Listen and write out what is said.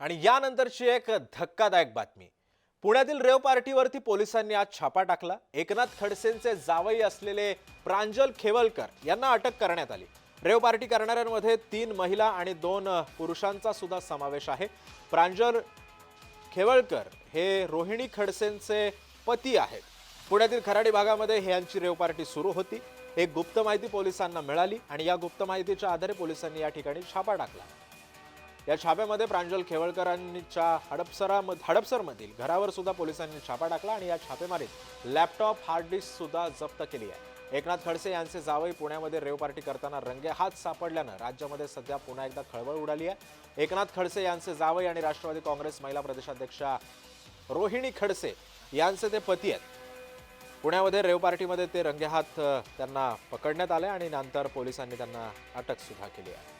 आणि यानंतरची एक धक्कादायक बातमी. पुण्यातील रेव पार्टीवरती पोलिसांनी आज छापा टाकला. एकनाथ खडसेंचे जावई असलेले प्रांजल खेवलकर यांना अटक करण्यात आली. रेव पार्टी करणाऱ्यांमध्ये तीन महिला आणि दोन पुरुषांचा सुद्धा समावेश आहे. प्रांजल खेवळकर हे रोहिणी खडसेंचे पती आहेत. पुण्यातील खराडी भागामध्ये हे यांची रेव पार्टी सुरू होती. एक गुप्त माहिती पोलिसांना मिळाली आणि या गुप्त माहितीच्या आधारे पोलिसांनी या ठिकाणी छापा टाकला. या छाप्यामध्ये प्रांजल खेवळकरांच्या हडपसरा हडपसरमधील घरावर सुद्धा पोलिसांनी छापा टाकला आणि या छापेमारीत लॅपटॉप हार्ड डिस्क सुद्धा जप्त केली आहे. एकनाथ खडसे यांचे जावई पुण्यामध्ये रेव पार्टी करताना रंगे हात सापडल्यानं राज्यामध्ये सध्या पुन्हा एकदा खळबळ उडाली आहे. एकनाथ खडसे यांचे जावई आणि राष्ट्रवादी काँग्रेस महिला प्रदेशाध्यक्षा रोहिणी खडसे यांचे ते पती आहेत. पुण्यामध्ये रेव पार्टीमध्ये ते रंगेहात त्यांना पकडण्यात आले आणि नंतर पोलिसांनी त्यांना अटक सुद्धा केली आहे.